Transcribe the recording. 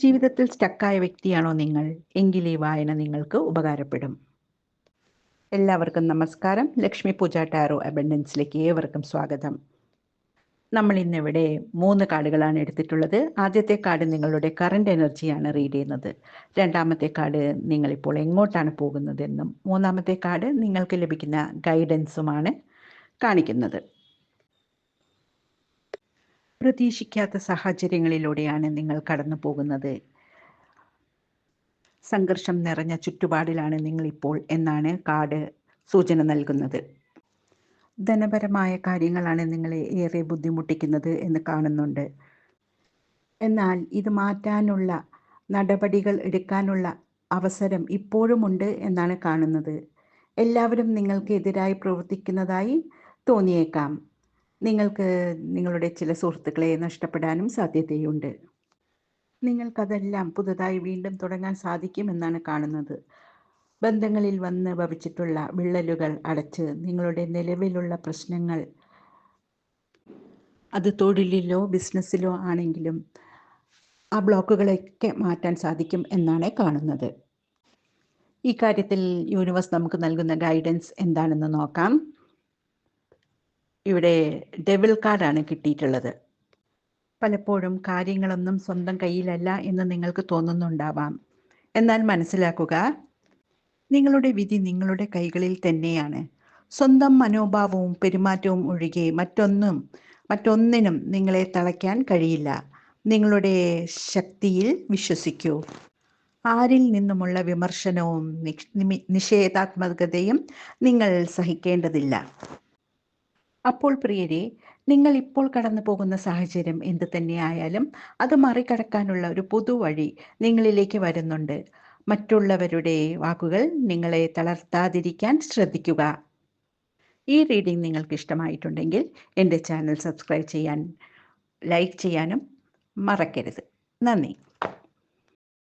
ജീവിതത്തിൽ സ്റ്റക്കായ വ്യക്തിയാണോ നിങ്ങൾ? എങ്കിൽ ഈ വായന നിങ്ങൾക്ക് ഉപകാരപ്പെടും. എല്ലാവർക്കും നമസ്കാരം. ലക്ഷ്മി പൂജ ടാറോ അബൻഡൻസിലേക്ക് ഏവർക്കും സ്വാഗതം. നമ്മൾ ഇന്നിവിടെ മൂന്ന് കാർഡുകളാണ് എടുത്തിട്ടുള്ളത്. ആദ്യത്തെ കാർഡ് നിങ്ങളുടെ കറണ്ട് എനർജിയാണ് റീഡ് ചെയ്യുന്നത്. രണ്ടാമത്തെ കാർഡ് നിങ്ങളിപ്പോൾ എങ്ങോട്ടാണ് പോകുന്നതെന്നും മൂന്നാമത്തെ കാർഡ് നിങ്ങൾക്ക് ലഭിക്കുന്ന ഗൈഡൻസുമാണ് കാണിക്കുന്നത്. പ്രതീക്ഷിക്കാത്ത സാഹചര്യങ്ങളിലൂടെയാണ് നിങ്ങൾ കടന്നു പോകുന്നത് സംഘർഷം നിറഞ്ഞ ചുറ്റുപാടിലാണ് നിങ്ങളിപ്പോൾ എന്നാണ് കാർഡ് സൂചന നൽകുന്നത്. ധനപരമായ കാര്യങ്ങളാണ് നിങ്ങളെ ഏറെ ബുദ്ധിമുട്ടിക്കുന്നത് എന്ന് കാണുന്നുണ്ട്. എന്നാൽ ഇത് മാറ്റാനുള്ള നടപടികൾ എടുക്കാനുള്ള അവസരം ഇപ്പോഴുമുണ്ട് എന്നാണ് കാണുന്നത്. എല്ലാവരും നിങ്ങൾക്ക് എതിരായി പ്രവർത്തിക്കുന്നതായി തോന്നിയേക്കാം. നിങ്ങൾക്ക് നിങ്ങളുടെ ചില സുഹൃത്തുക്കളെ നഷ്ടപ്പെടാനും സാധ്യതയുണ്ട്. നിങ്ങൾക്കതെല്ലാം പുതുതായി വീണ്ടും തുടങ്ങാൻ സാധിക്കുമെന്നാണ് കാണുന്നത്. ബന്ധങ്ങളിൽ വന്ന് ഭവിച്ചിട്ടുള്ള വിള്ളലുകൾ അടച്ച് നിങ്ങളുടെ നിലവിലുള്ള പ്രശ്നങ്ങൾ അത് തൊഴിലിലോ ബിസിനസ്സിലോ ആണെങ്കിലും ആ ബ്ലോക്കുകളൊക്കെ മാറ്റാൻ സാധിക്കും എന്നാണ് കാണുന്നത്. ഈ കാര്യത്തിൽ യൂണിവേഴ്സ് നമുക്ക് നൽകുന്ന ഗൈഡൻസ് എന്താണെന്ന് നോക്കാം. ഇവിടെ ഡെവിൾ കാർഡാണ് കിട്ടിയിട്ടുള്ളത്. പലപ്പോഴും കാര്യങ്ങളൊന്നും സ്വന്തം കയ്യിലല്ല എന്ന് നിങ്ങൾക്ക് തോന്നുന്നുണ്ടാവാം. എന്നാൽ മനസ്സിലാക്കുക നിങ്ങളുടെ വിധി നിങ്ങളുടെ കൈകളിൽ തന്നെയാണ്. സ്വന്തം മനോഭാവവും പെരുമാറ്റവും ഒഴികെ മറ്റൊന്നും മറ്റൊന്നിനും നിങ്ങളെ തളയ്ക്കാൻ കഴിയില്ല. നിങ്ങളുടെ ശക്തിയിൽ വിശ്വസിക്കൂ. ആരിൽ നിന്നുമുള്ള വിമർശനവും നിഷേധാത്മകതയും നിങ്ങൾ സഹിക്കേണ്ടതില്ല. അപ്പോൾ പ്രിയരെ നിങ്ങൾ ഇപ്പോൾ കടന്നു പോകുന്ന സാഹചര്യം എന്ത് തന്നെയായാലും അത് മറികടക്കാനുള്ള ഒരു പുതുവഴി നിങ്ങളിലേക്ക് വരുന്നുണ്ട്. മറ്റുള്ളവരുടെ വാക്കുകൾ നിങ്ങളെ തളർത്താതിരിക്കാൻ ശ്രദ്ധിക്കുക. ഈ റീഡിംഗ് നിങ്ങൾക്ക് ഇഷ്ടമായിട്ടുണ്ടെങ്കിൽ എന്റെ ചാനൽ സബ്സ്ക്രൈബ് ചെയ്യാൻ ലൈക്ക് ചെയ്യാനും മറക്കരുത്. നന്ദി.